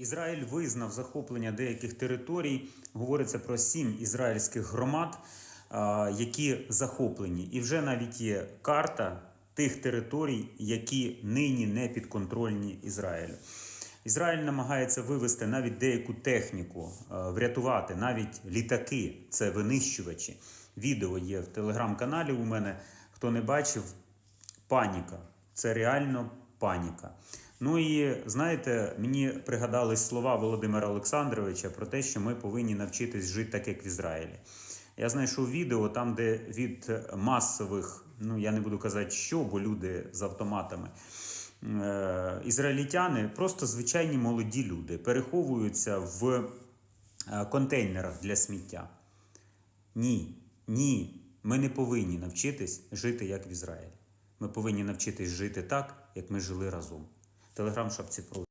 Ізраїль визнав захоплення деяких територій. Говориться про сім ізраїльських громад, які захоплені. І вже навіть є карта тих територій, які нині не підконтрольні Ізраїлю. Ізраїль намагається вивести навіть деяку техніку, врятувати навіть літаки, це винищувачі. Відео є в телеграм-каналі у мене. Хто не бачив, паніка. Це реально паніка. Ну і знаєте, мені пригадались слова Володимира Олександровича про те, що ми повинні навчитись жити так, як в Ізраїлі. Я знайшов відео там, де від масових, ну я не буду казати, що, бо люди з автоматами. е, Ізраїльтяни, просто звичайні молоді люди, переховуються в е, контейнерах для сміття. Ні, ні, ми не повинні навчитись жити як в Ізраїлі. Ми повинні навчитись жити так, як ми жили разом. Телеграм шапці про.